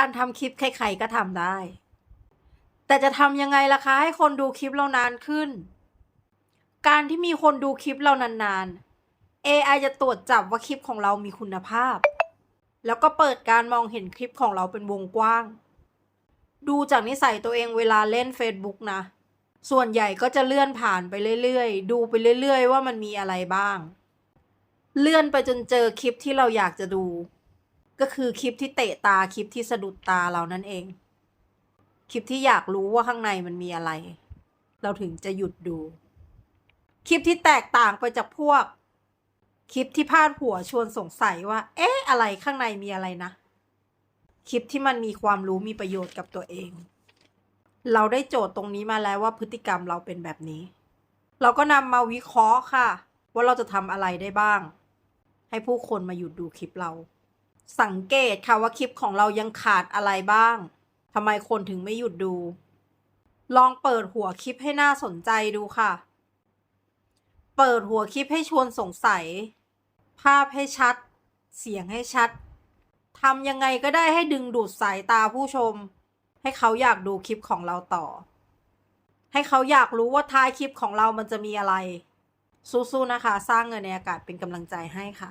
การทำคลิปใครๆก็ทำได้ แต่จะทำยังไงล่ะคะให้คนดูคลิปเรานานขึ้น การที่มีคนดูคลิปเรานานๆ AI จะตรวจจับว่าคลิปของเรามีคุณภาพ แล้วก็เปิดการมองเห็นคลิปของเราเป็นวงกว้าง ดูจากนิสัยตัวเองเวลาเล่น Facebook นะ ส่วนใหญ่ก็จะเลื่อนผ่านไปเรื่อยๆ ดูไปเรื่อยๆ ว่ามันมีอะไรบ้าง เลื่อนไปจนเจอคลิปที่เราอยากจะดู ก็คือคลิปที่เตะตาคลิปที่สะดุดตาเรานั่นเอง คลิปที่อยากรู้ว่าข้างในมันมีอะไร เราถึงจะหยุดดู คลิปที่แตกต่างไปจากพวก คลิปที่พาดหัวชวนสงสัยว่า เอ๊ะ อะไรข้างในมีอะไรนะ คลิปที่มันมีความรู้มีประโยชน์กับตัวเอง เราได้โจทย์ตรงนี้มาแล้วว่าพฤติกรรมเราเป็นแบบนี้ เราก็นำมาวิเคราะห์ค่ะ ว่าเราจะทำอะไรได้บ้าง ให้ผู้คนมาหยุดดูคลิปเรา สังเกตค่ะว่าคลิปของเรายังขาดอะไรบ้างทำไมคนถึงไม่หยุดดู ลองเปิดหัวคลิปให้น่าสนใจดูค่ะ เปิดหัวคลิปให้ชวนสงสัย ภาพให้ชัด เสียงให้ชัดทำยังไงก็ได้ให้ดึงดูดสายตาผู้ชม ให้เขาอยากดูคลิปของเราต่อ ให้เขาอยากรู้ว่าท้ายคลิปของเรามันจะมีอะไร สู้ๆนะคะ สร้างเงินในอากาศเป็นกำลังใจให้ค่ะ